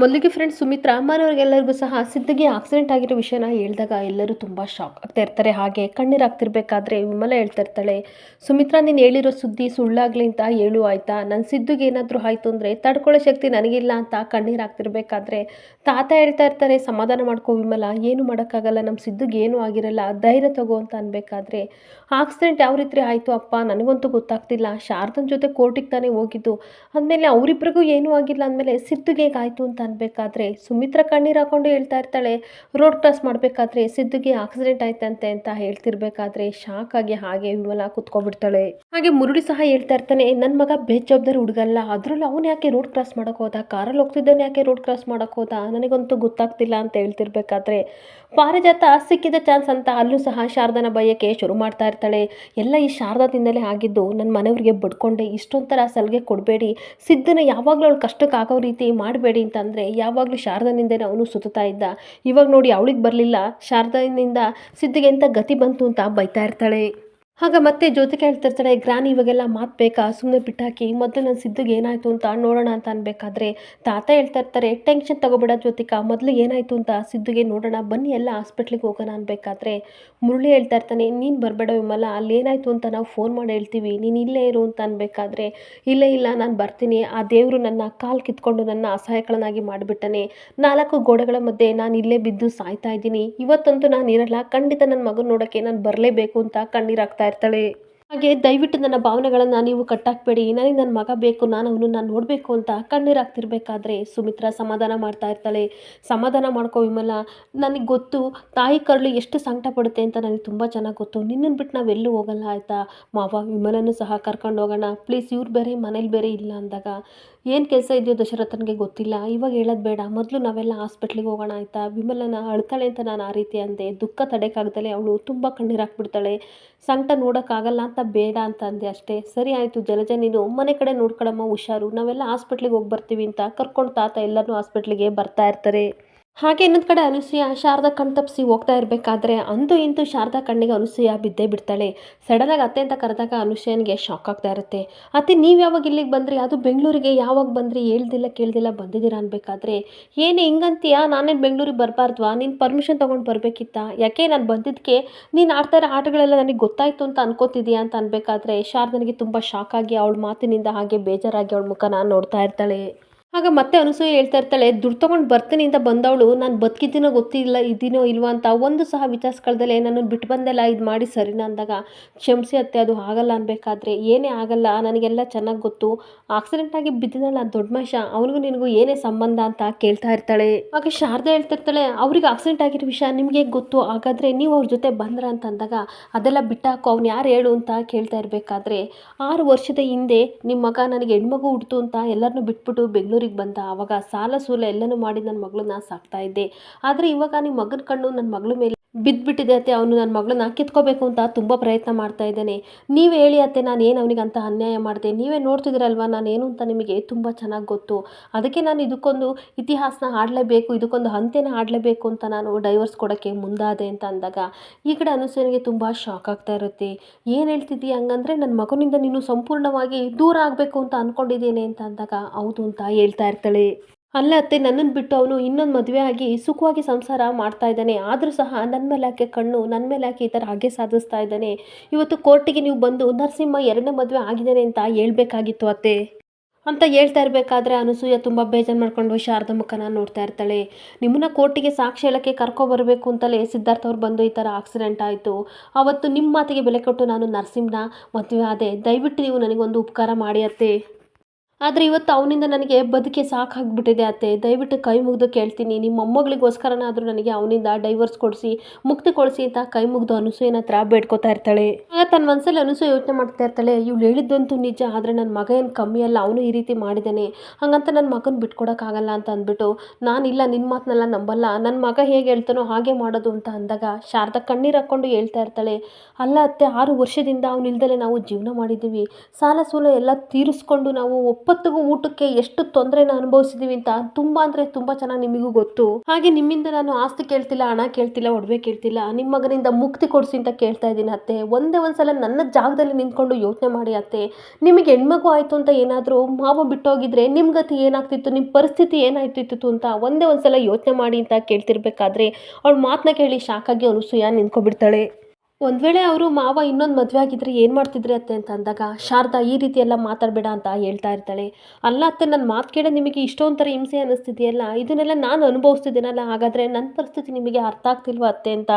ಮೊದಲಿಗೆ ಫ್ರೆಂಡ್ಸ್ ಸುಮಿತ್ರಾ, ಅಮ್ಮನವ್ರಿಗೆಲ್ಲರಿಗೂ ಸಹ ಸಿದ್ಧಿಗೆ ಆಕ್ಸಿಡೆಂಟ್ ಆಗಿರೋ ವಿಷಯನ ಹೇಳಿದಾಗ ಎಲ್ಲರೂ ತುಂಬ ಶಾಕ್ ಆಗ್ತಾ ಇರ್ತಾರೆ. ಹಾಗೆ ಕಣ್ಣೀರು ಆಗ್ತಿರ್ಬೇಕಾದ್ರೆ ವಿಮಲ ಹೇಳ್ತಾ ಇರ್ತಾಳೆ, ಸುಮಿತ್ರಾ, ನೀನು ಹೇಳಿರೋ ಸುದ್ದಿ ಸುಳ್ಳಾಗ್ಲಿ ಅಂತ ಹೇಳು ಆಯ್ತಾ? ನನ್ನ ಸಿದ್ಧಿಗೆ ಏನಾದರೂ ಆಯಿತು ಅಂದರೆ ತಡ್ಕೊಳ್ಳೋ ಶಕ್ತಿ ನನಗಿಲ್ಲ ಅಂತ ಕಣ್ಣೀರು ಆಗ್ತಿರ್ಬೇಕಾದ್ರೆ ತಾತ ಹೇಳ್ತಾ ಇರ್ತಾರೆ, ಸಮಾಧಾನ ಮಾಡ್ಕೋ ವಿಮಲ, ಏನು ಮಾಡೋಕ್ಕಾಗಲ್ಲ ನಮ್ಮ ಸಿದ್ಧಿಗೆ ಏನೂ ಆಗಿರಲ್ಲ, ಧೈರ್ಯ ತಗೋ ಅಂತ ಅನ್ಬೇಕಾದ್ರೆ ಆಕ್ಸಿಡೆಂಟ್ ಯಾವ ರೀತಿ ಆಯಿತು ಅಪ್ಪ? ನನಗಂತೂ ಗೊತ್ತಾಗ್ತಿಲ್ಲ. ಶಾರದನ್ ಜೊತೆ ಕೋರ್ಟಿಗೆ ತಾನೇ ಹೋಗಿದ್ದು. ಅಂದಮೇಲೆ ಅವರಿಬ್ಬರಿಗೂ ಏನೂ ಆಗಿಲ್ಲ ಅಂದಮೇಲೆ ಸಿದ್ಧಿಗೆ ಹೇಗಾಯಿತು ಅಂತ ಅನ್ಬೇಕಾದ್ರೆ ಸುಮಿತ್ರ ಕಣ್ಣೀರು ಹಾಕೊಂಡು ಹೇಳ್ತಾ ಇರ್ತಾಳೆ, ರೋಡ್ ಕ್ರಾಸ್ ಮಾಡಬೇಕಾದ್ರೆ ಸಿದ್ದುಗೆ ಆಕ್ಸಿಡೆಂಟ್ ಆಯ್ತಂತೆ ಅಂತ ಹೇಳ್ತಿರ್ಬೇಕಾದ್ರೆ ಶಾಕ್ ಆಗಿ ಹಾಗೆ ವಿಮಲ ಕುತ್ಕೊಬಿಡ್ತಾಳೆ ಹಾಗೆ ಮುರುಳಿ ಸಹ ಹೇಳ್ತಾ ಇರ್ತಾನೆ ನನ್ನ ಮಗ ಬೇಜವಾಬ್ದಾರಿ ಹುಡುಗಲ್ಲ, ಅದರಲ್ಲೂ ಅವನು ಯಾಕೆ ರೋಡ್ ಕ್ರಾಸ್ ಮಾಡೋಕೆ ಹೋದ? ಕಾರಲ್ಲಿ ಹೋಗ್ತಿದ್ದಾನೆ ಯಾಕೆ ರೋಡ್ ಕ್ರಾಸ್ ಮಾಡೋಕೆ ಹೋದ? ನನಗಂತೂ ಗೊತ್ತಾಗ್ತಿಲ್ಲ ಅಂತ ಹೇಳ್ತಿರ್ಬೇಕಾದ್ರೆ, ಪಾರಿಜಾತ ಸಿಕ್ಕಿದ ಚಾನ್ಸ್ ಅಂತ ಅಲ್ಲೂ ಸಹ ಶಾರದನ ಬಯ್ಯಕ್ಕೆ ಶುರು ಮಾಡ್ತಾ ಇರ್ತಾಳೆ. ಎಲ್ಲ ಈ ಶಾರದಾದಿಂದಲೇ ಆಗಿದ್ದು ನನ್ನ ಮನೆಯವ್ರಿಗೆ ಬಡ್ಕೊಂಡೆ, ಇಷ್ಟೊಂಥರ ಸಲಿಗೆ ಕೊಡಬೇಡಿ, ಸಿದ್ಧನ ಯಾವಾಗಲೂ ಅವಳು ಕಷ್ಟಕ್ಕೆ ಆಗೋ ರೀತಿ ಮಾಡಬೇಡಿ ಅಂತಂದರೆ, ಯಾವಾಗಲೂ ಶಾರದನಿಂದನೇ ಅವನು ಸುತ್ತಾ ಇದ್ದ. ಇವಾಗ ನೋಡಿ ಅವಳಿಗೆ ಬರಲಿಲ್ಲ, ಶಾರದನಿಂದ ಸಿದ್ಧಿಗೆ ಎಂಥ ಗತಿ ಬಂತು ಅಂತ ಬೈತಾ ಇರ್ತಾಳೆ. ಆಗ ಮತ್ತೆ ಜ್ಯೋತಿಕೆ ಹೇಳ್ತಿರ್ತಾಳೆ, ಗ್ರಾನಿ, ಇವಾಗೆಲ್ಲ ಮಾತು ಬೇಕಾ? ಸುಮ್ಮನೆ ಬಿಟ್ಟಾಕಿ, ಮೊದಲು ನನ್ನ ಸಿದ್ದುಗೆ ಏನಾಯಿತು ಅಂತ ನೋಡೋಣ ಅಂತ ಅನ್ಬೇಕಾದ್ರೆ ತಾತ ಹೇಳ್ತಾ ಇರ್ತಾರೆ, ಟೆನ್ಷನ್ ತಗೋಬೇಡ ಜ್ಯೋತಿಕಾ, ಮೊದಲು ಏನಾಯಿತು ಅಂತ ಸಿದ್ದುಗೆ ನೋಡೋಣ, ಬನ್ನಿ ಎಲ್ಲ ಹಾಸ್ಪಿಟ್ಲಿಗೆ ಹೋಗೋಣ ಅನ್ಬೇಕಾದ್ರೆ. ಮುರುಳಿ ಹೇಳ್ತಾ ಇರ್ತಾನೆ, ನೀನು ಬರಬೇಡ ವಿಮಲ ಅಲ್ಲಿ ಏನಾಯಿತು ಅಂತ ನಾವು ಫೋನ್ ಮಾಡಿ ಹೇಳ್ತೀವಿ, ನೀನು ಇಲ್ಲೇ ಇರು ಅಂತ ಅನ್ಬೇಕಾದ್ರೆ. ಇಲ್ಲ ಇಲ್ಲ, ನಾನು ಬರ್ತೀನಿ. ಆ ದೇವರು ನನ್ನ ಕಾಲು ಕಿತ್ಕೊಂಡು ನನ್ನ ಅಸಹಾಯಗಳನ್ನಾಗಿ ಮಾಡಿಬಿಟ್ಟನೆ. ನಾಲ್ಕು ಗೋಡೆಗಳ ಮಧ್ಯೆ ನಾನು ಇಲ್ಲೇ ಬಿದ್ದು ಸಾಯ್ತಾ ಇದ್ದೀನಿ. ಇವತ್ತಂತೂ ನಾನು ಇರಲ್ಲ, ಖಂಡಿತ ನನ್ನ ಮಗನ ನೋಡೋಕ್ಕೆ ನಾನು ಬರಲೇಬೇಕು ಅಂತ ಕಣ್ಣೀರಾಗ್ತಾ ಇರ್ತಾಳೆ ಹಾಗೆ ದಯವಿಟ್ಟು ನನ್ನ ಭಾವನೆಗಳನ್ನು ನೀವು ಕಟ್ಟಾಕ್ಬೇಡಿ. ನನಗೆ ನನ್ನ ಮಗ ಬೇಕು, ನಾನು ಅವನು ನಾನು ನೋಡಬೇಕು ಅಂತ ಕಣ್ಣೀರಾಗ್ತಿರ್ಬೇಕಾದ್ರೆ ಸುಮಿತ್ರಾ ಸಮಾಧಾನ ಮಾಡ್ತಾ ಇರ್ತಾಳೆ. ಸಮಾಧಾನ ಮಾಡ್ಕೋ ವಿಮಲ. ನನಗೆ ಗೊತ್ತು, ತಾಯಿ ಕರಳು ಎಷ್ಟು ಸಂಕಟ ಪಡುತ್ತೆ ಅಂತ ನನಗೆ ತುಂಬ ಚೆನ್ನಾಗಿ ಗೊತ್ತು. ನಿನ್ನನ್ನು ಬಿಟ್ಟು ನಾವೆಲ್ಲೂ ಹೋಗಲ್ಲ, ಆಯಿತಾ? ಮಾವ ವಿಮಲನ್ನು ಸಹ ಕರ್ಕೊಂಡು ಹೋಗೋಣ. ಪ್ಲೀಸ್ ಇವ್ರು ಬೇರೆ ಮನೇಲಿ ಬೇರೆ ಇಲ್ಲ ಅಂದಾಗ. ಏನು ಕೆಲಸ ಇದೆಯೋ ದಶರಥನಿಗೆ ಗೊತ್ತಿಲ್ಲ. ಇವಾಗ ಹೇಳೋದು ಬೇಡ. ಮೊದಲು ನಾವೆಲ್ಲ ಹಾಸ್ಪಿಟ್ಲಿಗೆ ಹೋಗೋಣ, ಆಯಿತಾ? ವಿಮಲನ ಅಳ್ತಾಳೆ ಅಂತ ನಾನು ಆ ರೀತಿ ಅಂದೆ. ದುಃಖ ತಡೆಯೋಕ್ಕಾಗ್ದಲೆ ಅವಳು ತುಂಬ ಕಣ್ಣೀರು ಹಾಕ್ಬಿಡ್ತಾಳೆ. ಸಂಕಟ ನೋಡೋಕ್ಕಾಗಲ್ಲ ಅಂತ ಬೇಡ ಅಂತ ಅಂದೆ ಅಷ್ಟೇ. ಸರಿ ಆಯಿತು ಜಲಜ, ನೀನು ಮನೆ ಕಡೆ ನೋಡ್ಕೊಳಮ್ಮ ಹುಷಾರು. ನಾವೆಲ್ಲ ಹಾಸ್ಪಿಟ್ಲಿಗೆ ಹೋಗಿ ಬರ್ತೀವಿ ಅಂತ ಕರ್ಕೊಂಡು ತಾತ ಎಲ್ಲರೂ ಹಾಸ್ಪಿಟ್ಲಿಗೆ ಬರ್ತಾ ಇರ್ತಾರೆ. ಹಾಗೆ ಇನ್ನೊಂದು ಕಡೆ ಅನುಸೂಯ ಶಾರದಾ ಕಣ್ಣು ತಪ್ಪಿಸಿ ಹೋಗ್ತಾ ಇರಬೇಕಾದ್ರೆ ಅಂತೂ ಇಂತೂ ಶಾರದಾ ಕಣ್ಣಿಗೆ ಅನುಸೂಯ ಬಿದ್ದೇ ಬಿಡ್ತಾಳೆ. ಸಡನ್ನಾಗಿ ಅತ್ತೆ ಅಂತ ಕರೆದಾಗ ಅನುಸೂಯನಿಗೆ ಶಾಕ್ ಆಗ್ತಾ ಇರುತ್ತೆ. ಅತ್ತೆ, ನೀವು ಯಾವಾಗ ಇಲ್ಲಿಗೆ ಬಂದ್ರಿ? ಅದು ಬೆಂಗಳೂರಿಗೆ ಯಾವಾಗ ಬಂದ್ರಿ? ಹೇಳ್ದಿಲ್ಲ, ಕೇಳ್ದಿಲ್ಲ, ಬಂದಿದ್ದೀರಾ ಅನ್ಬೇಕಾದ್ರೆ? ಏನೇ, ಹಿಂಗಂತೀಯ? ನಾನೇನು ಬೆಂಗಳೂರಿಗೆ ಬರಬಾರ್ದ್ವಾ? ನೀನು ಪರ್ಮಿಷನ್ ತೊಗೊಂಡು ಬರಬೇಕಿತ್ತ? ಯಾಕೆ ನಾನು ಬಂದಿದ್ದಕ್ಕೆ ನೀನು ಆಡ್ತಾ ಇರೋ ಆಟಗಳೆಲ್ಲ ನನಗೆ ಗೊತ್ತಾಯಿತು ಅಂತ ಅನ್ಕೋತಿದ್ಯಾ ಅಂತ ಅನ್ಬೇಕಾದ್ರೆ ಶಾರದನಿಗೆ ತುಂಬ ಶಾಕ್ ಆಗಿ ಅವಳ ಮಾತಿನಿಂದ ಹಾಗೆ ಬೇಜಾರಾಗಿ ಅವಳ ನಾನು ನೋಡ್ತಾ ಇರ್ತಾಳೆ. ಆಗ ಮತ್ತೆ ಅನಸೂಯ ಹೇಳ್ತಾ ಇರ್ತಾಳೆ, ದುಡ್ಡು ತೊಗೊಂಡು ಬರ್ತೀನಿ ಅಂತ ಬಂದವಳು, ನಾನು ಬದುಕಿದ್ದೀನೋ ಗೊತ್ತಿಲ್ಲ, ಇದ್ದೀನೋ ಇಲ್ವೋ ಅಂತ ಒಂದು ಸಹ ವಿಚಾರಿಸ್ಕೊಳ್ದಲೆ ನಾನು ಬಿಟ್ಟು ಬಂದೆಲ್ಲ ಇದು ಮಾಡಿ ಸರಿನಾ ಅಂದಾಗ, ಕ್ಷಮಿಸಿ ಅತ್ತೆ, ಅದು ಆಗಲ್ಲ ಅನ್ಬೇಕಾದ್ರೆ, ಏನೇ ಆಗಲ್ಲ, ನನಗೆಲ್ಲ ಚೆನ್ನಾಗಿ ಗೊತ್ತು ಆಕ್ಸಿಡೆಂಟ್ ಆಗಿ ಬಿದ್ದಿದ್ದಲ್ಲ ದೊಡ್ಡ ಮನುಷ್ಯ, ಅವನಿಗೂ ನಿನಗೂ ಏನೇ ಸಂಬಂಧ ಅಂತ ಕೇಳ್ತಾ ಇರ್ತಾಳೆ. ಆಗ ಶಾರದಾ ಹೇಳ್ತಾ ಇರ್ತಾಳೆ, ಅವ್ರಿಗೆ ಆಕ್ಸಿಡೆಂಟ್ ಆಗಿರೋ ವಿಷಯ ನಿಮಗೆ ಗೊತ್ತು, ಹಾಗಾದರೆ ನೀವು ಅವ್ರ ಜೊತೆ ಬಂದ್ರ ಅಂತ ಅಂದಾಗ, ಅದೆಲ್ಲ ಬಿಟ್ಟಾಕೋ, ಅವ್ನು ಯಾರು ಹೇಳು ಅಂತ ಕೇಳ್ತಾ ಇರಬೇಕಾದ್ರೆ, ಆರು ವರ್ಷದ ಹಿಂದೆ ನಿಮ್ಮ ಮಗ ನನಗೆ ಹೆಣ್ಮಗು ಹುಡ್ತು ಅಂತ ಎಲ್ಲರನ್ನೂ ಬಿಟ್ಬಿಟ್ಟು ಬೆಂಗಳೂರಿಗೆ ಬಂದ ಆವಾಗ ಸಾಲ ಸೂಲ ಎಲ್ಲನೂ ಮಾಡಿ ನನ್ನ ಮಗಳನ್ನ ಸಾಕ್ತಾ ಇದ್ದೆ. ಆದರೆ ಇವಾಗ ನಿಮ್ಮ ಮಗನ ಕಣ್ಣು ನನ್ನ ಮಗಳ ಮೇಲೆ ಬಿದ್ದುಬಿಟ್ಟಿದೆ ಅತ್ತೆ, ಅವನು ನನ್ನ ಮಗಳನ್ನ ಕಿತ್ಕೋಬೇಕು ಅಂತ ತುಂಬ ಪ್ರಯತ್ನ ಮಾಡ್ತಾ ಇದ್ದಾನೆ. ನೀವು ಹೇಳಿ ಅತ್ತೆ, ನಾನು ಏನು ಅವನಿಗೆ ಅಂತ ಅನ್ಯಾಯ ಮಾಡಿದೆ? ನೀವೇ ನೋಡ್ತಿದ್ದೀರಲ್ವ ಏನು ಅಂತ ನಿಮಗೆ ತುಂಬ ಚೆನ್ನಾಗಿ ಗೊತ್ತು. ಅದಕ್ಕೆ ನಾನು ಇದಕ್ಕೊಂದು ಇತಿಹಾಸನ ಆಡಲೇಬೇಕು, ಇದಕ್ಕೊಂದು ಅಂತ್ಯನ ಆಡಲೇಬೇಕು ಅಂತ ನಾನು ಡೈವರ್ಸ್ ಕೊಡೋಕ್ಕೆ ಮುಂದಾದೆ ಅಂತ ಅಂದಾಗ, ಈ ಕಡೆ ಅನುಸೂಯನಿಗೆ ತುಂಬ ಶಾಕ್ ಆಗ್ತಾ ಇರುತ್ತೆ. ಏನು ಹೇಳ್ತಿದ್ದೀಯ ಹಂಗಂದ್ರೆ ನನ್ನ ಮಗನಿಂದ ನೀನು ಸಂಪೂರ್ಣವಾಗಿ ದೂರ ಆಗಬೇಕು ಅಂತ ಅಂದ್ಕೊಂಡಿದ್ದೇನೆ ಅಂತ ಅಂದಾಗ, ಹೌದು ಅಂತ ಹೇಳ್ತಾ ಇರ್ತಾಳೆ. ಅಲ್ಲ ಅತ್ತೆ ನನ್ನನ್ನು ಬಿಟ್ಟು ಅವನು ಇನ್ನೊಂದು ಮದುವೆ ಆಗಿ ಸುಖವಾಗಿ ಸಂಸಾರ ಮಾಡ್ತಾ ಇದ್ದಾನೆ. ಆದರೂ ಸಹ ನನ್ನ ಮೇಲೆ ಯಾಕೆ ಕಣ್ಣು ನನ್ನ ಮೇಲೆ ಯಾಕೆ ಈ ಥರ ಹಾಗೆ ಸಾಧಿಸ್ತಾ ಇದ್ದಾನೆ. ಇವತ್ತು ಕೋರ್ಟಿಗೆ ನೀವು ಬಂದು ನರಸಿಂಹ ಎರಡನೇ ಮದುವೆ ಆಗಿದ್ದಾನೆ ಅಂತ ಹೇಳ್ಬೇಕಾಗಿತ್ತು ಅತ್ತೆ. ಅಂತ ಹೇಳ್ತಾ ಇರಬೇಕಾದ್ರೆ ಅನಸೂಯ ತುಂಬ ಬೇಜಾರು ಮಾಡ್ಕೊಂಡು ಶಾರದ ಮುಖನ ನೋಡ್ತಾ ಇರ್ತಾಳೆ. ನಿಮ್ಮನ್ನ ಕೋರ್ಟಿಗೆ ಸಾಕ್ಷಿ ಹೇಳೋಕ್ಕೆ ಕರ್ಕೊಬರಬೇಕು ಅಂತಲೇ ಸಿದ್ಧಾರ್ಥ ಅವ್ರು ಬಂದು ಈ ಥರ ಆಕ್ಸಿಡೆಂಟ್ ಆಯಿತು. ಅವತ್ತು ನಿಮ್ಮ ಮಾತಿಗೆ ಬೆಲೆ ಕೊಟ್ಟು ನಾನು ನರಸಿಂಹನ ಮದುವೆ ಆದೆ. ದಯವಿಟ್ಟು ನೀವು ನನಗೊಂದು ಉಪಕಾರ ಮಾಡಿ ಅತ್ತೆ. ಆದರೆ ಇವತ್ತು ಅವನಿಂದ ನನಗೆ ಬದುಕೆ ಸಾಕಾಗ್ಬಿಟ್ಟಿದೆ ಅತ್ತೆ. ದಯವಿಟ್ಟು ಕೈ ಮುಗಿದು ಕೇಳ್ತೀನಿ. ನಿಮ್ಮ ಮೊಮ್ಮಗಳಿಗೋಸ್ಕರನಾದರೂ ನನಗೆ ಅವನಿಂದ ಡೈವರ್ಸ್ ಕೊಡಿಸಿ, ಮುಕ್ತಿ ಕೊಡಿಸಿ ಅಂತ ಕೈ ಮುಗಿದು ಅನಸೂಯನ ಹತ್ರ ಬೇಡ್ಕೋತಾ ಇರ್ತಾಳೆ. ಆಗ ತನ್ನ ಮನಸ್ಸಲ್ಲಿ ಅನಸೂಯ ಯೋಚನೆ ಮಾಡ್ತಾ ಇರ್ತಾಳೆ. ಇವ್ಳು ಹೇಳಿದ್ದಂತೂ ನಿಜ, ಆದರೆ ನನ್ನ ಮಗ ಏನು ಕಮ್ಮಿ ಅಲ್ಲ, ಅವನು ಈ ರೀತಿ ಮಾಡಿದ್ದಾನೆ ಹಾಗಂತ ನನ್ನ ಮಗನ ಬಿಟ್ಕೊಡೋಕ್ಕಾಗಲ್ಲ ಅಂತ ಅಂದ್ಬಿಟ್ಟು, ನಾನಿಲ್ಲ ನಿನ್ನ ಮಾತನ್ನೆಲ್ಲ ನಂಬಲ್ಲ ನನ್ನ ಮಗ ಹೇಗೆ ಹೇಳ್ತಾನೋ ಹಾಗೆ ಮಾಡೋದು ಅಂತ ಅಂದಾಗ ಶಾರದಾ ಕಣ್ಣೀರು ಹಾಕ್ಕೊಂಡು ಹೇಳ್ತಾ ಇರ್ತಾಳೆ. ಅಲ್ಲ ಅತ್ತೆ, ಆರು ವರ್ಷದಿಂದ ಅವನಿಲ್ದಲೆ ನಾವು ಜೀವನ ಮಾಡಿದ್ದೀವಿ. ಸಾಲ ಸೂಲ ಎಲ್ಲ ತೀರಿಸ್ಕೊಂಡು ನಾವು ಒಪ್ಪ ಹೊತ್ತಿಗೂ ಊಟಕ್ಕೆ ಎಷ್ಟು ತೊಂದರೆನ ಅನುಭವಿಸಿದೀವಿ ಅಂತ ತುಂಬಾ ಅಂದ್ರೆ ತುಂಬಾ ಚೆನ್ನಾಗಿ ನಿಮಗೂ ಗೊತ್ತು. ಹಾಗೆ ನಿಮ್ಮಿಂದ ನಾನು ಆಸ್ತಿ ಕೇಳ್ತಿಲ್ಲ, ಹಣ ಕೇಳ್ತಿಲ್ಲ, ಒಡವೆ ಕೇಳ್ತಿಲ್ಲ ನಿಮ್ಮ ಮಗನಿಂದ ಮುಕ್ತಿ ಕೊಡಿಸಿ ಅಂತ ಕೇಳ್ತಾ ಇದ್ದೀನಿ ಅತ್ತೆ. ಒಂದೇ ಒಂದ್ಸಲ ನನ್ನ ಜಾಗದಲ್ಲಿ ನಿಂತ್ಕೊಂಡು ಯೋಚನೆ ಮಾಡಿ ಅತ್ತೆ. ನಿಮಗೆ ಹೆಣ್ಮಗು ಆಯ್ತು ಅಂತ ಏನಾದರೂ ಮಾವ ಬಿಟ್ಟೋಗಿದ್ರೆ ನಿಮ್ಮ ಗತಿ ಏನಾಗ್ತಿತ್ತು ನಿಮ್ಮ ಪರಿಸ್ಥಿತಿ ಏನಾಯ್ತಿತ್ತು ಅಂತ ಒಂದೇ ಒಂದ್ಸಲ ಯೋಚನೆ ಮಾಡಿ ಅಂತ ಕೇಳ್ತಿರ್ಬೇಕಾದ್ರೆ ಅವ್ಳ ಮಾತನ್ನ ಕೇಳಿ ಶಾಕಾಗಿ ಅನುಸೂಯ ನಿಂತ್ಕೊಬಿಡ್ತಾಳೆ. ಒಂದು ವೇಳೆ ಅವರು ಮಾವ ಇನ್ನೊಂದು ಮದುವೆ ಆಗಿದ್ರೆ ಏನು ಮಾಡ್ತಿದ್ರಿ ಅತ್ತೆ ಅಂತ ಅಂದಾಗ, ಶಾರದಾ, ಈ ರೀತಿ ಎಲ್ಲ ಮಾತಾಡಬೇಡ ಅಂತ ಹೇಳ್ತಾ ಇರ್ತಾಳೆ. ಅಲ್ಲ ಅತ್ತೆ ನನ್ನ ಮಾತು ಕೇಳಿ ನಿಮಗೆ ಇಷ್ಟೊಂಥರ ಹಿಂಸೆ ಅನ್ನಿಸ್ತಿದೆಯಲ್ಲ? ಇದನ್ನೆಲ್ಲ ನಾನು ಅನುಭವಿಸ್ತಿದ್ದೀನಲ್ಲ, ಹಾಗಾದರೆ ನನ್ನ ಪರಿಸ್ಥಿತಿ ನಿಮಗೆ ಅರ್ಥ ಆಗ್ತಿಲ್ವಾ ಅತ್ತೆ ಅಂತ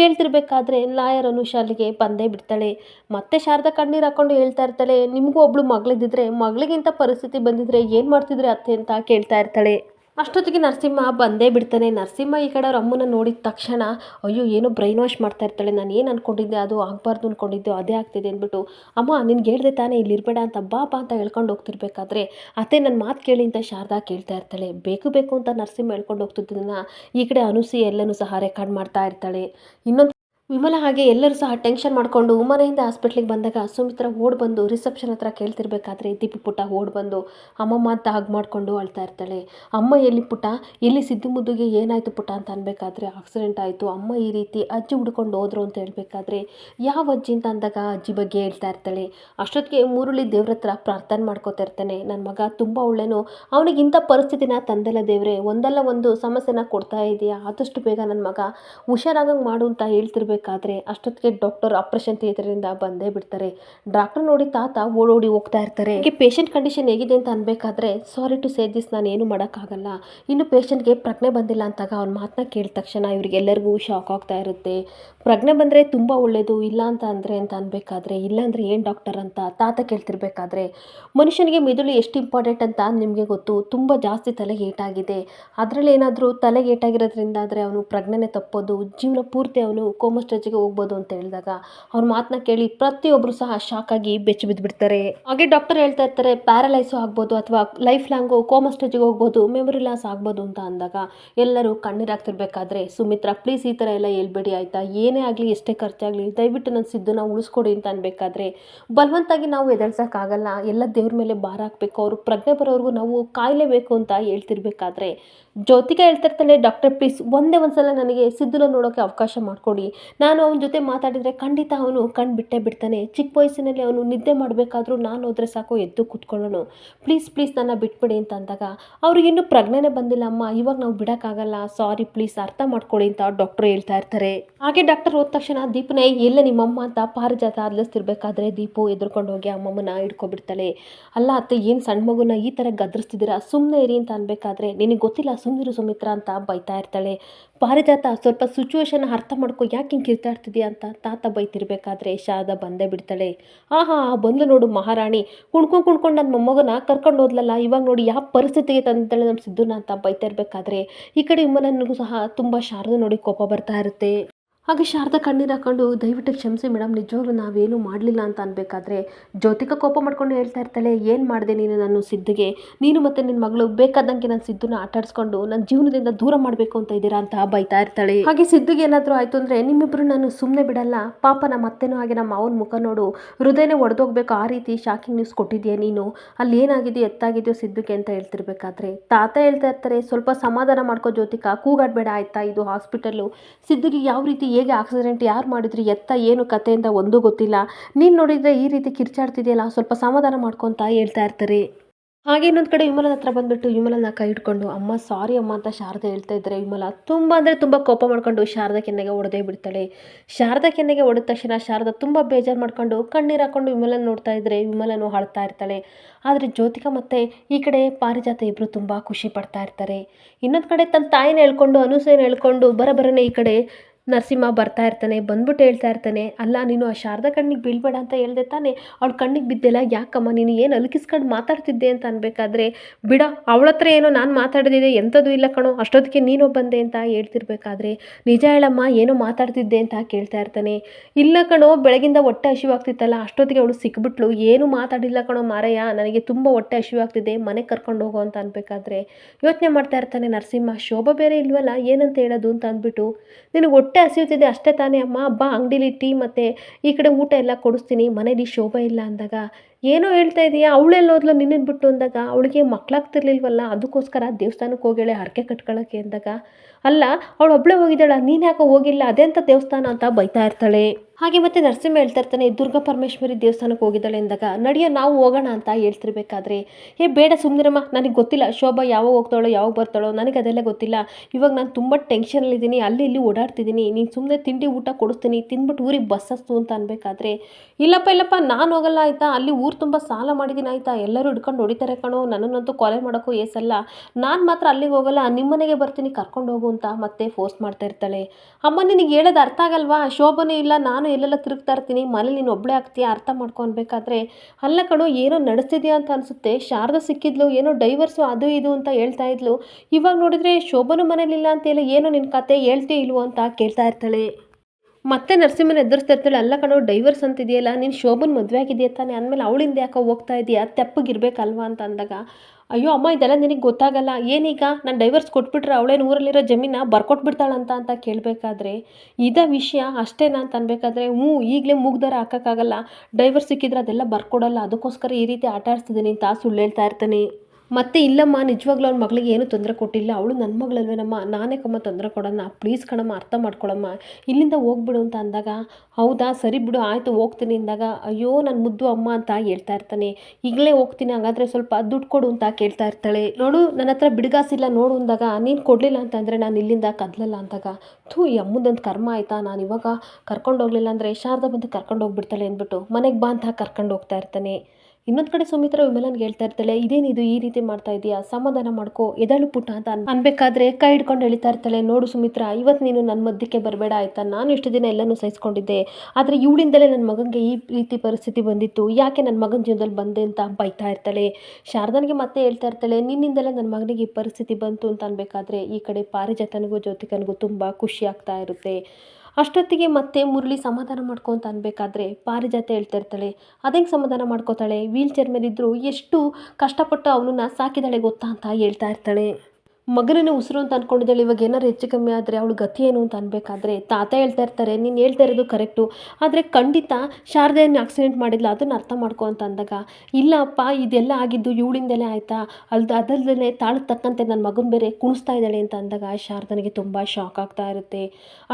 ಕೇಳ್ತಿರ್ಬೇಕಾದ್ರೆ ಲಾಯರ್ ಅನ್ನು ಅಲ್ಲಿಗೆ ಬಂದೇ ಬಿಡ್ತಾಳೆ. ಮತ್ತೆ ಶಾರದಾ ಕಣ್ಣೀರು ಹಾಕೊಂಡು ಹೇಳ್ತಾ ಇರ್ತಾಳೆ, ನಿಮಗೂ ಒಬ್ಳು ಮಗಳಿದ್ದಿದ್ರೆ ಮಗಳಿಗಿಂತ ಪರಿಸ್ಥಿತಿ ಬಂದಿದ್ರೆ ಏನು ಮಾಡ್ತಿದ್ರಿ ಅತ್ತೆ? ಅಂತ ಕೇಳ್ತಾ ಇರ್ತಾಳೆ. ಅಷ್ಟೊತ್ತಿಗೆ ನರಸಿಂಹ ಬಂದೇ ಬಿಡ್ತಾನೆ. ನರಸಿಂಹ ಈ ಕಡೆ ಅವ್ರ ಅಮ್ಮನ ನೋಡಿದ ತಕ್ಷಣ, ಅಯ್ಯೋ, ಏನೋ ಬ್ರೈನ್ ವಾಶ್ ಮಾಡ್ತಾ ಇರ್ತಾಳೆ. ನಾನು ಏನು ಅಂದ್ಕೊಂಡಿದ್ದೆ ಅದು ಆಗಬಾರ್ದು ಅಂದ್ಕೊಂಡಿದ್ದು ಅದೇ ಆಗ್ತಿದೆ ಅಂದ್ಬಿಟ್ಟು, ಅಮ್ಮ, ನಿನ್ಗೆ ಹೇಳಿದೆ ತಾನೇ ಇಲ್ಲಿರಬೇಡ ಅಂತ ಬಾ ಬಾ ಅಂತ ಹೇಳ್ಕೊಂಡು ಹೋಗ್ತಿರ್ಬೇಕಾದ್ರೆ, ಅತ್ತೆ ನನ್ನ ಮಾತು ಕೇಳಿ ಅಂತ ಶಾರದಾ ಕೇಳ್ತಾ ಇರ್ತಾಳೆ. ಬೇಕು ಬೇಕು ಅಂತ ನರಸಿಂಹ ಹೇಳ್ಕೊಂಡು ಹೋಗ್ತಿದ್ದನ್ನ, ಈ ಕಡೆ ಅನುಸಿ ಎಲ್ಲನೂ ಸಹ ರೆಕಾರ್ಡ್ ಮಾಡ್ತಾ ಇರ್ತಾಳೆ. ಇನ್ನೊಂದು ವಿಮಲ ಹಾಗೆ ಎಲ್ಲರೂ ಸಹ ಟೆನ್ಷನ್ ಮಾಡಿಕೊಂಡು ಮನೆಯಿಂದ ಹಾಸ್ಪಿಟ್ಲಿಗೆ ಬಂದಾಗ ಸುಮಿತ್ರ ಓಡ್ ಬಂದು ರಿಸೆಪ್ಷನ್ ಹತ್ರ ಕೇಳ್ತಿರ್ಬೇಕಾದ್ರೆ ದೀಪು ಪುಟ್ಟ ಓಡ್ ಬಂದು, ಅಮ್ಮಮ್ಮ ಅಂತ ಹಾಗೆ ಮಾಡಿಕೊಂಡು ಅಳ್ತಾ ಇರ್ತಾಳೆ. ಅಮ್ಮ ಎಲ್ಲಿ ಪುಟ್ಟ? ಎಲ್ಲಿ ಸಿದ್ದು ಮುದ್ದುಗೆ ಏನಾಯಿತು ಪುಟ್ಟ ಅಂತ ಅನ್ಬೇಕಾದ್ರೆ ಆಕ್ಸಿಡೆಂಟ್ ಆಯಿತು. ಅಮ್ಮ ಈ ರೀತಿ ಅಜ್ಜಿ ಹುಡ್ಕೊಂಡು ಹೋದ್ರು ಅಂತ ಹೇಳಬೇಕಾದ್ರೆ, ಯಾವ ಅಜ್ಜಿ ಅಂತ ಅಂದಾಗ ಅಜ್ಜಿ ಬಗ್ಗೆ ಹೇಳ್ತಾ ಇರ್ತಾಳೆ. ಅಷ್ಟೊತ್ತಿಗೆ ಮುರುಳಿ ದೇವ್ರ ಹತ್ರ ಪ್ರಾರ್ಥನೆ ಮಾಡ್ಕೋತಾ ಇರ್ತಾನೆ. ನನ್ನ ಮಗ ತುಂಬ ಒಳ್ಳೆನು. ಅವನಿಗೆ ಇಂಥ ಪರಿಸ್ಥಿತಿನ ತಂದಲ್ಲ ದೇವ್ರೆ. ಒಂದಲ್ಲ ಒಂದು ಸಮಸ್ಯೆನ ಕೊಡ್ತಾ ಇದೆಯಾ? ಆದಷ್ಟು ಬೇಗ ನನ್ನ ಮಗ ಹುಷಾರಾಗಂಗೆ ಮಾಡು ಅಂತ ಹೇಳ್ತಿರ್ಬೇಕಾದ್ರೆ ಅಷ್ಟೊತ್ತಿಗೆ ಡಾಕ್ಟರ್ ಆಪ್ರೇಷನ್ ಥಿಯೇಟರಿಂದ ಬಂದೇ ಬಿಡ್ತಾರೆ. ಡಾಕ್ಟರ್ ನೋಡಿ ತಾತ ಓಡೋಡಿ ಹೋಗ್ತಾ ಇರ್ತಾರೆ. ಹೀಗೆ ಪೇಷಂಟ್ ಕಂಡೀಷನ್ ಹೇಗಿದೆ ಅಂತ ಅನ್ಬೇಕಾದ್ರೆ ಸಾರಿ ಟು ಸೇ ದಿಸ್ ನಾನು ಏನು ಮಾಡೋಕ್ಕಾಗಲ್ಲ. ಇನ್ನು ಪೇಷಂಟ್ಗೆ ಪ್ರಜ್ಞೆ ಬಂದಿಲ್ಲ ಅಂತಾಗ ಅವ್ನ ಮಾತನ್ನ ಕೇಳಿದ ತಕ್ಷಣ ಇವರಿಗೆಲ್ಲರಿಗೂ ಶಾಕ್ ಆಗ್ತಾ ಇರುತ್ತೆ. ಪ್ರಜ್ಞೆ ಬಂದರೆ ತುಂಬ ಒಳ್ಳೆಯದು ಇಲ್ಲ ಅಂತ ಅಂದರೆ ಅಂತ ಅನ್ಬೇಕಾದ್ರೆ, ಇಲ್ಲ ಅಂದರೆ ಏನು ಡಾಕ್ಟರ್ ಅಂತ ತಾತ ಕೇಳ್ತಿರ್ಬೇಕಾದ್ರೆ, ಮನುಷ್ಯನಿಗೆ ಮಿದುಳು ಎಷ್ಟು ಇಂಪಾರ್ಟೆಂಟ್ ಅಂತ ನಿಮಗೆ ಗೊತ್ತು. ತುಂಬ ಜಾಸ್ತಿ ತಲೆಗೆ ಏಟಾಗಿದೆ. ಅದರಲ್ಲಿ ಏನಾದರೂ ತಲೆಗೆ ಏಟಾಗಿರೋದ್ರಿಂದ ಆದರೆ ಅವನು ಪ್ರಜ್ಞೆನೇ ತಪ್ಪೋದು, ಜೀವನ ಪೂರ್ತಿ ಅವನು ಕೋಮ ಸ್ಟೇಜಿಗೆ ಹೋಗ್ಬೋದು ಅಂತ ಹೇಳಿದಾಗ ಅವ್ರ ಮಾತನ್ನ ಕೇಳಿ ಪ್ರತಿಯೊಬ್ಬರು ಸಹ ಶಾಕ್ ಆಗಿ ಬೆಚ್ಚಿ ಬಿದ್ದುಬಿಡ್ತಾರೆ ಹಾಗೆ ಡಾಕ್ಟರ್ ಹೇಳ್ತಾ ಇರ್ತಾರೆ ಪ್ಯಾರಲೈಸು ಆಗ್ಬೋದು ಅಥವಾ ಲೈಫ್ ಲಾಂಗು ಕೋಮ ಸ್ಟೇಜಿಗೆ ಹೋಗ್ಬೋದು ಮೆಮೊರಿ ಲಾಸ್ ಆಗ್ಬೋದು ಅಂತ ಅಂದಾಗ ಎಲ್ಲರೂ ಕಣ್ಣೀರಾಗ್ತಿರ್ಬೇಕಾದ್ರೆ ಸುಮಿತ್ರಾ ಪ್ಲೀಸ್ ಈ ಥರ ಎಲ್ಲ ಹೇಳ್ಬೇಡಿ ಆಯಿತಾ? ಏನೇ ಆಗಲಿ, ಎಷ್ಟೇ ಖರ್ಚಾಗಲಿ, ದಯವಿಟ್ಟು ನನ್ನ ಸಿದ್ದುನ ಉಳಿಸ್ಕೊಡಿ ಅಂತ ಅನ್ಬೇಕಾದ್ರೆ ಬಲವಂತಾಗಿ ನಾವು ಎದಳ್ಸೋಕ್ಕಾಗಲ್ಲ, ಎಲ್ಲ ದೇವ್ರ ಮೇಲೆ ಭಾರ ಹಾಕಬೇಕು, ಅವರು ಪ್ರಜ್ಞೆ ಬರೋವರೆಗೂ ನಾವು ಕಾಯಲೇಬೇಕು ಅಂತ ಹೇಳ್ತಿರ್ಬೇಕಾದ್ರೆ ಜ್ಯೋತಿಗೆ ಹೇಳ್ತಿರ್ತಾಳೆ ಡಾಕ್ಟರ್ ಪ್ಲೀಸ್ ಒಂದೇ ಒಂದ್ಸಲ ನನಗೆ ಸಿದ್ಧನ ನೋಡೋಕ್ಕೆ ಅವಕಾಶ ಮಾಡಿಕೊಡಿ ನಾನು ಅವನ ಜೊತೆ ಮಾತಾಡಿದರೆ ಖಂಡಿತ ಅವನು ಕಣ್ಣು ಬಿಟ್ಟೇ ಬಿಡ್ತಾನೆ. ಚಿಕ್ಕ ವಯಸ್ಸಿನಲ್ಲಿ ಅವನು ನಿದ್ದೆ ಮಾಡಬೇಕಾದ್ರೂ ನಾನು ಹೋದರೆ ಸಾಕು, ಎದ್ದು ಕೂತ್ಕೊಳ್ಳೋನು. ಪ್ಲೀಸ್ ಪ್ಲೀಸ್ ನನ್ನ ಬಿಟ್ಬಿಡಿ ಅಂತ ಅಂದಾಗ ಅವ್ರಿಗಿನ್ನೂ ಪ್ರಜ್ಞೆನೇ ಬಂದಿಲ್ಲ ಅಮ್ಮ, ಇವಾಗ ನಾವು ಬಿಡೋಕ್ಕಾಗಲ್ಲ. ಸಾರಿ, ಪ್ಲೀಸ್ ಅರ್ಥ ಮಾಡ್ಕೊಳ್ಳಿ ಅಂತ ಡಾಕ್ಟ್ರು ಹೇಳ್ತಾ ಇರ್ತಾರೆ. ಹಾಗೆ ಡಾಕ್ಟರ್ ಹೋದ ತಕ್ಷಣ ದೀಪನೇ, ಎಲ್ಲ ನಿಮ್ಮಮ್ಮ ಅಂತ ಪಾರಿಜಾತ ಅದ್ಲಿಸ್ತಿರ್ಬೇಕಾದ್ರೆ ದೀಪು ಎದುರ್ಕೊಂಡು ಹೋಗಿ ಅಮ್ಮಮ್ಮನ ಹಿಡ್ಕೊಬಿಡ್ತಾಳೆ. ಅಲ್ಲ ಅತ್ತೆ, ಏನು ಸಣ್ಣ ಮಗುನ ಈ ಥರ ಗದರಿಸ್ತಿದ್ದೀರಾ? ಸುಮ್ಮನೆ ಇರಿ ಅಂತ ಅನ್ಬೇಕಾದ್ರೆ ನಿನಗೆ ಗೊತ್ತಿಲ್ಲ ಸುಮ್ಮನಿರು ಸುಮಿತ್ರ ಅಂತ ಬೈತಾ ಇರ್ತಾಳೆ. ಪಾರಿಜಾತ ಸ್ವಲ್ಪ ಸಿಚುವೇಶನ್ ಅರ್ಥ ಮಾಡ್ಕೊ, ಯಾಕೆ ಹಿಂಗೆ ಕಿರ್ತಾಡ್ತಿದ್ಯಾ ಅಂತ ತಾತ ಬೈತಿರ್ಬೇಕಾದ್ರೆ ಶಾರದ ಬಂದೇ ಬಿಡ್ತಾಳೆ. ಆಹಾ ಬಂದು ನೋಡು ಮಹಾರಾಣಿ. ಕುಣ್ಕೊಂಡು ಕುಣ್ಕೊಂಡು ನನ್ನ ಮೊಮ್ಮಗನ ಕರ್ಕೊಂಡು ಹೋದ್ಲಲ್ಲ, ಇವಾಗ ನೋಡಿ ಯಾವ ಪರಿಸ್ಥಿತಿಗೆ ತಂದಿದ್ದಾಳೆ ನಮ್ಮ ಸಿದ್ದುನ ಅಂತ ಬೈತಾ ಇರಬೇಕಾದ್ರೆ ಈ ಕಡೆ ವಿಮಲನಿಗೂ ಸಹ ತುಂಬ ಶಾರದ ನೋಡಿ ಕೋಪ ಬರ್ತಾ ಇರುತ್ತೆ. ಹಾಗೆ ಶಾರದಾ ಕಣ್ಣೀರು ಹಾಕೊಂಡು ದಯವಿಟ್ಟು ಕ್ಷಮಿಸಿ ಮೇಡಮ್, ನಿಜವಾಗ್ಲೂ ನಾವೇನು ಮಾಡಲಿಲ್ಲ ಅಂತ ಅನ್ಬೇಕಾದ್ರೆ ಜ್ಯೋತಿಕ ಕೋಪ ಮಾಡ್ಕೊಂಡು ಹೇಳ್ತಾ ಇರ್ತಾಳೆ, ಏನು ಮಾಡಿದೆ ನೀನು ನಾನು ಸಿದ್ಧಿಗೆ ನೀನು ಮತ್ತು ನಿನ್ನ ಮಗಳು ಬೇಕಾದಂಗೆ ನಾನು ಸಿದ್ದುನ ಆಟಾಡಿಸ್ಕೊಂಡು ನನ್ನ ಜೀವನದಿಂದ ದೂರ ಮಾಡಬೇಕು ಅಂತ ಇದ್ದೀರಾ ಅಂತ ಬೈತಾ ಇರ್ತಾಳೆ. ಹಾಗೆ ಸಿದ್ಧಿಗೆ ಏನಾದರೂ ಆಯಿತು ಅಂದರೆ ನಿಮ್ಮಿಬ್ಬರು ನಾನು ಸುಮ್ಮನೆ ಬಿಡಲ್ಲ, ಪಾಪ ನಮ್ಮ ಅತ್ತೆನೂ ಹಾಗೆ ನಮ್ಮ ಮಾವನ ಮುಖ ನೋಡು, ಹೃದಯನೇ ಒಡೆದೋಗ್ಬೇಕು, ಆ ರೀತಿ ಶಾಕಿಂಗ್ ನ್ಯೂಸ್ ಕೊಟ್ಟಿದ್ಯಾ ನೀನು? ಅಲ್ಲಿ ಏನಾಗಿದೆಯೋ, ಎತ್ತಾಗಿದೆಯೋ ಸಿದ್ದುಗೆ ಅಂತ ಹೇಳ್ತಿರ್ಬೇಕಾದ್ರೆ. ತಾತ ಹೇಳ್ತಾ ಇರ್ತಾರೆ, ಸ್ವಲ್ಪ ಸಮಾಧಾನ ಮಾಡ್ಕೋ ಜ್ಯೋತಿಕ, ಕೂಗಾಡಬೇಡ ಆಯ್ತಾ ಇದು ಹಾಸ್ಪಿಟಲ್ಲು ಸಿದ್ಧಗೆ ಯಾವ ರೀತಿ ಹೇಗೆ ಆಕ್ಸಿಡೆಂಟ್ ಯಾರು ಮಾಡಿದ್ರಿ, ಎತ್ತ ಏನು ಕತೆ ಅಂತ ಒಂದೂ ಗೊತ್ತಿಲ್ಲ. ನೀನು ನೋಡಿದರೆ ಈ ರೀತಿ ಕಿರ್ಚಾಡ್ತಿದೆಯಲ್ಲ, ಸ್ವಲ್ಪ ಸಮಾಧಾನ ಮಾಡ್ಕೊಂತ ಹೇಳ್ತಾ ಇರ್ತಾರೆ. ಹಾಗೆ ಇನ್ನೊಂದು ಕಡೆ ವಿಮಲನ ಹತ್ರ ಬಂದುಬಿಟ್ಟು ವಿಮಲನ ಕೈ ಹಿಡ್ಕೊಂಡು, ಅಮ್ಮ ಸಾರಿ ಅಮ್ಮ, ಅಂತ ಶಾರದೆ ಹೇಳ್ತಾ ಇದ್ದಾರೆ ವಿಮಲ ತುಂಬ ಅಂದರೆ ತುಂಬ ಕೋಪ ಮಾಡ್ಕೊಂಡು ಶಾರದಾ ಕೆನ್ನೆಗೆ ಹೊಡೆದೇ ಬಿಡ್ತಾಳೆ. ಶಾರದಾ ಕೆನ್ನೆಗೆ ಹೊಡೆದ ತಕ್ಷಣ ಶಾರದ ತುಂಬ ಬೇಜಾರು ಮಾಡ್ಕೊಂಡು ಕಣ್ಣೀರು ಹಾಕೊಂಡು ವಿಮಲನ ನೋಡ್ತಾ ಇದ್ದರೆ ವಿಮಲನು ಅಳ್ತಾ ಇರ್ತಾಳೆ. ಆದರೆ ಜ್ಯೋತಿಕಾ ಮತ್ತು ಈ ಕಡೆ ಪಾರಿಜಾತ ಇಬ್ಬರು ತುಂಬ ಖುಷಿ ಪಡ್ತಾ ಇರ್ತಾರೆ. ಇನ್ನೊಂದು ಕಡೆ ತನ್ನ ತಾಯಿನ ಹೇಳ್ಕೊಂಡು ಅನುಸೇನ ಹೇಳ್ಕೊಂಡು, ಬರಬರನೆ ಈ ಕಡೆ ನರಸಿಂಹ ಬರ್ತಾ ಇರ್ತಾನೆ, ಬಂದ್ಬಿಟ್ಟು ಹೇಳ್ತಾ ಇರ್ತಾನೆ, ಅಲ್ಲ, ನೀನು ಆ ಶಾರದಾ ಕಣ್ಣಿಗೆ ಬೀಳ್ಬೇಡ ಅಂತ ಹೇಳ್ದೆ ತಾನೆ. ಅವಳ ಕಣ್ಣಿಗೆ ಬಿದ್ದಿಲ್ಲ ಯಾಕಮ್ಮ, ನೀನು ಏನು ಅಲುಕಿಸ್ಕೊಂಡು ಮಾತಾಡ್ತಿದ್ದೆ ಅಂತ ಅನ್ಬೇಕಾದ್ರೆ, ಬಿಡ, ಅವಳ ಹತ್ರ ಏನೋ ನಾನು ಮಾತಾಡಿದೆ ಎಂಥದ್ದು ಇಲ್ಲ ಕಣೋ, ಅಷ್ಟೊತ್ತಿಗೆ ನೀನು ಬಂದೆ ಅಂತ ಹೇಳ್ತಿರ್ಬೇಕಾದ್ರೆ, ನಿಜ ಹೇಳಮ್ಮ, ಏನೋ ಮಾತಾಡ್ತಿದ್ದೆ ಅಂತ ಕೇಳ್ತಾ ಇರ್ತಾನೆ. ಇಲ್ಲ ಕಣೋ, ಬೆಳಗಿಂದ ಹೊಟ್ಟೆ ಹಸಿವಾಗ್ತಿತ್ತಲ್ಲ, ಅಷ್ಟೊತ್ತಿಗೆ ಅವಳು ಸಿಕ್ಬಿಟ್ಲು. ಏನು ಮಾತಾಡಿಲ್ಲ ಕಣೋ ಮಾರಯ್ಯ, ನನಗೆ ತುಂಬ ಹೊಟ್ಟೆ ಹಸಿವಾಗ್ತಿದೆ ಮನೆಗೆ ಕರ್ಕೊಂಡು ಹೋಗೋ ಅಂತ ಅನ್ಬೇಕಾದ್ರೆ. ಯೋಚನೆ ಮಾಡ್ತಾ ಇರ್ತಾನೆ ನರಸಿಂಹ, ಶೋಭ ಬೇರೆ ಇಲ್ವಲ್ಲ, ಏನಂತ ಹೇಳೋದು? ಅಂತ ಅಂದ್ಬಿಟ್ಟು, ನಿನಗೆ ಹೊಟ್ಟೆ ಹಸಿಯುತ್ತಿದೆ, ಅಷ್ಟೇ ತಾನೇ ಅಮ್ಮ. ಬಾ, ಅಂಗಡೀಲಿ ಟೀ ಮತ್ತು ಈ ಕಡೆ ಊಟ ಎಲ್ಲ ಕೊಡಿಸ್ತೀನಿ. ಮನೇಲಿ ಶೋಭೆ ಇಲ್ಲ ಅಂದಾಗ, ಏನೋ ಹೇಳ್ತಾ ಇದೀಯಾ? ಅವಳೆಲ್ಲ ಹೋದ್ಲು ನಿನ್ನನ್ನು ಬಿಟ್ಟು ಅಂದಾಗ, ಅವಳಿಗೆ ಮಕ್ಕಳಾಗ್ತಿರ್ಲಿಲ್ವಲ್ಲ ಅದಕ್ಕೋಸ್ಕರ ದೇವಸ್ಥಾನಕ್ಕೆ ಹೋಗ್ಯಾಳೆ ಹರಕೆ ಕಟ್ಕೊಳ್ಳೋಕ್ಕೆ ಅಂದಾಗ. ಅಲ್ಲ ಅವಳು ಒಬ್ಬಳೇ ಹೋಗಿದ್ದಾಳ? ನೀನು ಯಾಕೋ ಹೋಗಿಲ್ಲ? ಅದೆಂಥ ದೇವಸ್ಥಾನ ಅಂತ ಬೈತಾ ಇರ್ತಾಳೆ. ಹಾಗೆ ಮತ್ತೆ ನರಸಿಂಹ ಹೇಳ್ತಾ ಇರ್ತಾನೆ, ದುರ್ಗಾ ಪರಮೇಶ್ವರಿ ದೇವಸ್ಥಾನಕ್ಕೆ ಹೋಗಿದ್ದಾಳೆ ಎಂದಾಗ ನಡಿಯ ನಾವು ಹೋಗೋಣ ಅಂತ ಹೇಳ್ತಿರ್ಬೇಕಾದ್ರೆ. ಏ ಬೇಡ ಸುಮ್ಮನಿರಮ್ಮ ನನಗೆ ಗೊತ್ತಿಲ್ಲ, ಶೋಭಾ ಯಾವಾಗ ಹೋಗ್ತಾಳೋ, ಯಾವಾಗ ಬರ್ತಾಳೋ, ನನಗೆ ಅದೆಲ್ಲ ಗೊತ್ತಿಲ್ಲ. ಇವಾಗ ನಾನು ತುಂಬ ಟೆನ್ಷನಲ್ಲಿದ್ದೀನಿ ಅಲ್ಲಿ ಇಲ್ಲಿ ಓಡಾಡ್ತಿದ್ದೀನಿ ನೀನು ಸುಮ್ಮನೆ ತಿಂಡಿ ಊಟ ಕೊಡಿಸ್ತೀನಿ ತಿಂದ್ಬಿಟ್ಟು ಊರಿಗೆ ಬಸ್ಸಸ್ತು ಅಂತ ಅನ್ಬೇಕಾದ್ರೆ. ಇಲ್ಲಪ್ಪ ಇಲ್ಲಪ್ಪ, ನಾನು ಹೋಗಲ್ಲ ಆಯಿತಾ, ಅಲ್ಲಿ ಊರು ತುಂಬ ಸಾಲ ಮಾಡಿದ್ದೀನಿ ಆಯಿತಾ, ಎಲ್ಲರೂ ಹಿಡ್ಕೊಂಡು ಹೊಡಿತಾರೆ ಕಣೋ, ನನ್ನನ್ನಂತೂ ಕೊಲೆ ಮಾಡೋಕ್ಕೂ ಏಸಲ್ಲ. ನಾನು ಮಾತ್ರ ಅಲ್ಲಿಗೆ ಹೋಗಲ್ಲ ನಿಮ್ಮನೆಗೆ ಬರ್ತೀನಿ, ಕರ್ಕೊಂಡು ಹೋಗು ಅಂತ ಮತ್ತೆ ಫೋರ್ಸ್ ಮಾಡ್ತಾ ಇರ್ತಾಳೆ. ಅಮ್ಮ, ನಿನಗೆ ಹೇಳೋದು ಅರ್ಥ ಆಗಲ್ವಾ? ಶೋಭನೇ ಇಲ್ಲ, ನಾನು ಎಲ್ಲೆಲ್ಲ ತಿರುಗ್ತಾ ಇರ್ತೀನಿ, ಮನೇಲಿ ನೀನು ಒಬ್ಬಳೇ ಆಗ್ತೀಯ, ಅರ್ಥ ಮಾಡ್ಕೊಬೇಕಾದ್ರೆ ಅಲ್ಲ ಕಣೋ, ಏನೋ ನಡೆಸ್ತಿದ್ಯಾ ಅಂತ ಅನಿಸುತ್ತೆ. ಶಾರದಾ ಸಿಕ್ಕಿದ್ಲು, ಏನೋ ಡೈವರ್ಸು ಅದು ಇದು ಅಂತ ಹೇಳ್ತಾ ಇದ್ಲು. ಇವಾಗ ನೋಡಿದ್ರೆ ಶೋಭನು ಮನೇಲಿಲ್ಲ ಅಂತ ಹೇಳಿ ಏನೋ ನಿನ್ನ ಕತೆ ಹೇಳ್ತೀಯ ಇಲ್ವೋ ಅಂತ ಕೇಳ್ತಾ ಇರ್ತಾಳೆ. ಮತ್ತೆ ನರಸಿಂಹನ ಎದುರಿಸ್ತಾ ಇರ್ತಾಳೆ, ಅಲ್ಲ ಕಣೋ ಡೈವರ್ಸ್ ಅಂತಿದೆಯಲ್ಲ, ನೀನು ಶೋಭನ್ ಮದುವೆ ಆಗಿದೆಯಾ ತಾನೆ? ಅಂದಮೇಲೆ ಅವಳಿಂದ ಯಾಕೋ ಹೋಗ್ತಾ ಇದೆಯಾ? ತೆಪ್ಪಗಿರ್ಬೇಕಲ್ವಾ ಅಂತ ಅಂದಾಗ ಅಯ್ಯೋ ಅಮ್ಮ, ಇದೆಲ್ಲ ನಿನಗೆ ಗೊತ್ತಾಗಲ್ಲ. ಏನೀಗ ನಾನು ಡೈವರ್ಸ್ ಕೊಟ್ಬಿಟ್ರೆ ಅವಳೇನು ಊರಲ್ಲಿರೋ ಜಮೀನ ಬರ್ಕೊಟ್ಬಿಡ್ತಾಳಂತ ಅಂತ ಕೇಳಬೇಕಾದ್ರೆ, ಇದ ವಿಷಯ ಅಷ್ಟೇನಾ ಅಂತ ಅನ್ಬೇಕಾದ್ರೆ ಹ್ಞೂ, ಈಗಲೇ ಮೂಗ್ದಾರ ಹಾಕೋಕ್ಕಾಗಲ್ಲ. ಡೈವರ್ಸ್ ಸಿಕ್ಕಿದ್ರೆ ಅದೆಲ್ಲ ಬರ್ಕೊಡಲ್ಲ. ಅದಕ್ಕೋಸ್ಕರ ಈ ರೀತಿ ಆಟ ಆಡ್ಸ್ತಿದ್ದೀನಿ ಅಂತ ಸುಳ್ಳು ಹೇಳ್ತಾ ಇರ್ತಾನೆ. ಮತ್ತೆ ಇಲ್ಲಮ್ಮ, ನಿಜವಾಗ್ಲೂ ಅವ್ನ ಮಗಳಿಗೆ ಏನು ತೊಂದರೆ ಕೊಟ್ಟಿಲ್ಲ. ಅವಳು ನನ್ನ ಮಗಳಲ್ವೇನಮ್ಮ ನಾನೇ ಕಮ್ಮ ತೊಂದರೆ ಕೊಡೋಣ. ಪ್ಲೀಸ್ ಕಣಮ್ಮ, ಅರ್ಥ ಮಾಡ್ಕೊಳಮ್ಮ. ಇಲ್ಲಿಂದ ಹೋಗ್ಬಿಡು ಅಂತ ಅಂದಾಗ, ಹೌದಾ, ಸರಿ ಬಿಡು, ಆಯಿತು, ಹೋಗ್ತೀನಿ ಅಂದಾಗ, ಅಯ್ಯೋ ನನ್ನ ಮುದ್ದು ಅಮ್ಮ ಅಂತ ಹೇಳ್ತಾ ಇರ್ತಾನೆ. ಈಗಲೇ ಹೋಗ್ತೀನಿ, ಹಾಗಾದರೆ ಸ್ವಲ್ಪ ದುಡ್ಡು ಕೊಡು ಅಂತ ಕೇಳ್ತಾ ಇರ್ತಾಳೆ. ನೋಡು, ನನ್ನ ಹತ್ರ ಬಿಡುಗಾಸಿಲ್ಲ, ನೋಡು ಅಂದಾಗ, ನೀನು ಕೊಡಲಿಲ್ಲ ಅಂತಂದರೆ ನಾನು ಇಲ್ಲಿಂದ ಕದಲಲ್ಲ ಅಂದಾಗ, ಥೂ, ಈ ಕರ್ಮ ಆಯಿತಾ? ನಾನು ಇವಾಗ ಕರ್ಕೊಂಡು ಹೋಗಲಿಲ್ಲ ಅಂದರೆ ಶಾರದಾ ಬಂದು ಕರ್ಕೊಂಡು ಹೋಗ್ಬಿಡ್ತಾಳೆ ಅಂದ್ಬಿಟ್ಟು ಮನೆಗೆ ಬಾ ಅಂತ ಕರ್ಕೊಂಡು ಹೋಗ್ತಾ ಇರ್ತಾನೆ. ಇನ್ನೊಂದು ಕಡೆ ಸುಮಿತ್ರ ವಿಮಲನ್ಗೆ ಹೇಳ್ತಾ ಇರ್ತಾಳೆ ಇದೇನಿದು ಈ ರೀತಿ ಮಾಡ್ತಾ ಇದೀಯಾ? ಸಮಾಧಾನ ಮಾಡ್ಕೊ ಎದಳು ಪುಟ್ಟ ಅಂತ ಅನ್ಬೇಕಾದ್ರೆ ಕೈ ಹಿಡ್ಕೊಂಡು ಹೇಳ್ತಾ ಇರ್ತಾಳೆ, ನೋಡು ಸುಮಿತ್ರ ಇವತ್ತು ನೀನು ನನ್ನ ಮಧ್ಯಕ್ಕೆ ಬರಬೇಡ ಆಯ್ತಾ? ನಾನು ಇಷ್ಟು ದಿನ ಎಲ್ಲನೂ ಸಹಿಸ್ಕೊಂಡಿದ್ದೆ. ಆದರೆ ಇವಳಿಂದಲೇ ನನ್ನ ಮಗನಿಗೆ ಈ ರೀತಿ ಪರಿಸ್ಥಿತಿ ಬಂದಿತ್ತು. ಯಾಕೆ ನನ್ನ ಮಗನ ಜೀವನದಲ್ಲಿ ಬಂದೆ ಅಂತ ಬೈತಾ ಇರ್ತಾಳೆ. ಶಾರದನಿಗೆ ಮತ್ತೆ ಹೇಳ್ತಾ ಇರ್ತಾಳೆ, ನಿನ್ನಿಂದಲೇ ನನ್ನ ಮಗನಿಗೆ ಈ ಪರಿಸ್ಥಿತಿ ಬಂತು ಅಂತ ಅನ್ಬೇಕಾದ್ರೆ ಈ ಕಡೆ ಪಾರಿಜಾತನಿಗೂ ಜ್ಯೋತಿಕನಿಗೂ ತುಂಬ ಖುಷಿ ಆಗ್ತಾ ಇರುತ್ತೆ. ಅಷ್ಟೊತ್ತಿಗೆ ಮತ್ತೆ ಮುರಳಿ ಸಮಾಧಾನ ಮಾಡ್ಕೊ ಅಂತ ಅನ್ಬೇಕಾದ್ರೆ ಪಾರಿಜಾತ ಹೇಳ್ತಾ ಇರ್ತಾಳೆ. ಅದೇಂಗೆ ಸಮಾಧಾನ ಮಾಡ್ಕೋತಾಳೆ? ವೀಲ್ ಚೇರ್ ಮೇಲಿದ್ದರೂ ಎಷ್ಟು ಕಷ್ಟಪಟ್ಟು ಅವನನ್ನ ಸಾಕಿದಾಳೆ ಗೊತ್ತಾ ಅಂತ ಹೇಳ್ತಾ ಇರ್ತಾಳೆ. ಮಗನನ್ನು ಉಸಿರು ಅಂತ ಅಂದ್ಕೊಂಡಿದ್ದಾಳೆ ಇವಾಗ ಏನಾದ್ರು ಹೆಚ್ಚು ಕಮ್ಮಿ ಆದರೆ ಅವಳು ಗತಿ ಏನು ಅಂತ ಅನ್ಬೇಕಾದ್ರೆ ತಾತ ಹೇಳ್ತಾ ಇರ್ತಾರೆ, ನೀನು ಹೇಳ್ತಾ ಇರೋದು ಕರೆಕ್ಟು ಆದರೆ ಖಂಡಿತ ಶಾರದೆಯನ್ನು ಆಕ್ಸಿಡೆಂಟ್ ಮಾಡಿಲ್ಲ ಅದನ್ನು ಅರ್ಥ ಮಾಡ್ಕೊ ಅಂತ ಅಂದಾಗ, ಇಲ್ಲ ಅಪ್ಪ, ಇದೆಲ್ಲ ಆಗಿದ್ದು ಇವಳಿಂದಲೇ ಆಯಿತಾ? ಅಲ್ದ ಅದಲ್ಲದೆ ತಾಳ ತಕ್ಕಂತೆ ನನ್ನ ಮಗನ ಬೇರೆ ಕುಣಿಸ್ತಾ ಇದ್ದಾಳೆ ಅಂತ ಅಂದಾಗ ಶಾರದನಿಗೆ ತುಂಬ ಶಾಕ್ ಆಗ್ತಾ ಇರುತ್ತೆ.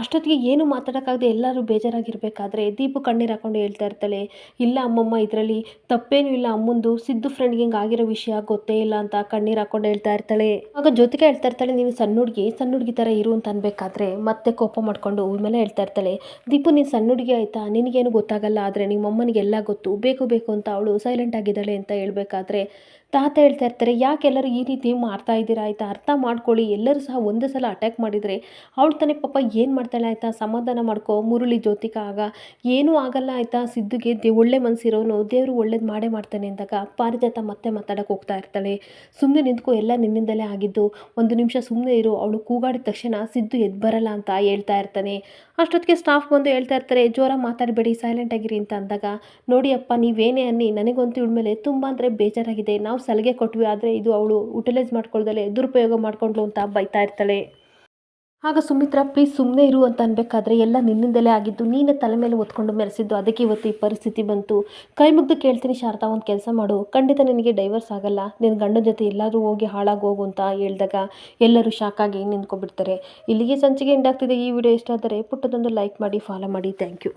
ಅಷ್ಟೊತ್ತಿಗೆ ಏನು ಮಾತಾಡೋಕ್ಕಾಗದೆ ಎಲ್ಲರೂ ಬೇಜಾರಾಗಿರ್ಬೇಕಾದ್ರೆ ದೀಪು ಕಣ್ಣೀರು ಹಾಕೊಂಡು ಹೇಳ್ತಾ ಇರ್ತಾಳೆ, ಇಲ್ಲ ಅಮ್ಮಮ್ಮ, ಇದರಲ್ಲಿ ತಪ್ಪೇನೂ ಇಲ್ಲ, ಅಮ್ಮಂದು ಸಿದ್ದು ಫ್ರೆಂಡ್ಗೆ ಹಿಂಗೆ ಆಗಿರೋ ವಿಷಯ ಗೊತ್ತೇ ಇಲ್ಲ ಅಂತ ಕಣ್ಣೀರು ಹಾಕೊಂಡು ಹೇಳ್ತಾ ಇರ್ತಾಳೆ. ಆಗ ಹೇಳ್ತಾ ಇರ್ತಾಳೆ, ನೀನು ಸಣ್ಣ ಹುಡುಗಿ ಸಣ್ಣ ಹುಡುಗಿ ಥರ ಇರು ಅಂತ ಅನ್ಬೇಕಾದ್ರೆ ಮತ್ತೆ ಕೋಪ ಮಾಡ್ಕೊಂಡು ಮೇಲೆ ಹೇಳ್ತಾ ಇರ್ತಾಳೆ, ದೀಪು, ನೀನು ಸಣ್ಣ ಹುಡುಗಿ ಆಯಿತಾ? ನಿನಗೇನು ಗೊತ್ತಾಗಲ್ಲ, ಆದರೆ ನಿಮ್ಮ ಅಮ್ಮನಿಗೆಲ್ಲ ಗೊತ್ತು, ಬೇಕು ಬೇಕು ಅಂತ ಅವಳು ಸೈಲೆಂಟ್ ಆಗಿದ್ದಾಳೆ ಅಂತ ಹೇಳ್ಬೇಕಾದ್ರೆ ತಾತ ಹೇಳ್ತಾ ಇರ್ತಾರೆ, ಯಾಕೆ ಎಲ್ಲರೂ ಈ ರೀತಿ ಮಾಡ್ತಾ ಇದ್ದೀರಾ? ಆಯಿತಾ? ಅರ್ಥ ಮಾಡ್ಕೊಳ್ಳಿ. ಎಲ್ಲರೂ ಸಹ ಒಂದೇ ಸಲ ಅಟ್ಯಾಕ್ ಮಾಡಿದರೆ ಅವಳು ತಾನೇ ಪಾಪ ಏನು ಮಾಡ್ತಾಳೆ ಆಯಿತಾ? ಸಮಾಧಾನ ಮಾಡ್ಕೋ. ಮುರುಳಿ ಜ್ಯೋತಿಕ ಆಗ, ಏನೂ ಆಗಲ್ಲ ಆಯಿತಾ? ಸಿದ್ದುಗೆ ದೇ, ಒಳ್ಳೆ ಮನಸ್ಸಿರೋನು ದೇವರು ಒಳ್ಳೇದು ಮಾಡೇ ಮಾಡ್ತಾನೆ ಅಂದಾಗ ಪಾರಿಜಾತ ಮತ್ತೆ ಮಾತಾಡೋಕೆ ಹೋಗ್ತಾ ಇರ್ತಾಳೆ. ಸುಮ್ಮನೆ ನಿಂತ್ಕೊ, ಎಲ್ಲ ನಿನ್ನಿಂದಲೇ ಆಗಿದ್ದು. ಒಂದು ನಿಮಿಷ ಸುಮ್ಮನೆ ಇರು. ಅವಳು ಕೂಗಾಡಿದ ತಕ್ಷಣ ಸಿದ್ದು ಎದ್ದು ಬರಲ್ಲ ಅಂತ ಹೇಳ್ತಾ ಇರ್ತಾನೆ. ಅಷ್ಟೊತ್ತಿಗೆ ಸ್ಟಾಫ್ ಬಂದು ಹೇಳ್ತಾ ಇರ್ತಾರೆ, ಜೋರಾಗಿ ಮಾತಾಡಬೇಡಿ ಸೈಲೆಂಟ್ ಆಗಿರಿ ಅಂತ ಅಂದಾಗ, ನೋಡಿ ಅಪ್ಪ, ನೀವೇನೇ ಅನ್ನಿ, ನನಗಂತೂ ಇವಳ ಮೇಲೆ ತುಂಬ ಅಂದರೆ ಬೇಜಾರಾಗಿದೆ. ನಾವು ಸಲಿಗೆ ಕೊಟ್ವಿ, ಆದರೆ ಇದು ಅವಳು ಯುಟಿಲೈಸ್ ಮಾಡ್ಕೊಳ್ದಲೆ ದುರುಪಯೋಗ ಮಾಡ್ಕೊಂಡ್ಲು ಅಂತ ಬೈತಾ ಇರ್ತಾಳೆ. ಆಗ ಸುಮಿತ್ರಾ ಪ್ಲೀಸ್ ಸುಮ್ಮನೆ ಇರು ಅಂತ ಅನ್ಬೇಕಾದ್ರೆ ಎಲ್ಲ ನಿನ್ನಿಂದಲೇ ಆಗಿದ್ದು, ನೀನೇ ತಲೆ ಮೇಲೆ ಹೊತ್ಕೊಂಡು ಮೆರೆಸಿದ್ದು, ಅದಕ್ಕೆ ಇವತ್ತು ಈ ಪರಿಸ್ಥಿತಿ ಬಂತು. ಕೈ ಮುಗ್ದು ಕೇಳ್ತೀನಿ ಶಾರದಾ, ಒಂದು ಕೆಲಸ ಮಾಡು. ಖಂಡಿತ ನಿನಗೆ ಡೈವರ್ಸ್ ಆಗಲ್ಲ. ನಿನ್ನ ಗಂಡನ ಜೊತೆ ಎಲ್ಲಾದರೂ ಹೋಗಿ ಹಾಳಾಗಿ ಹೋಗು ಅಂತ ಹೇಳಿದಾಗ ಎಲ್ಲರೂ ಶಾಕಾಗಿ ನಿಂತ್ಕೊಬಿಡ್ತಾರೆ ಇಲ್ಲಿಗೆ ಸಂಚಿಗೆ ಎಂಡ್ ಆಗ್ತಿದೆ ಈ ವಿಡಿಯೋ. ಇಷ್ಟ ಆದರೆ ಪುಟ್ಟದೊಂದು ಲೈಕ್ ಮಾಡಿ ಫಾಲೋ ಮಾಡಿ. Thank you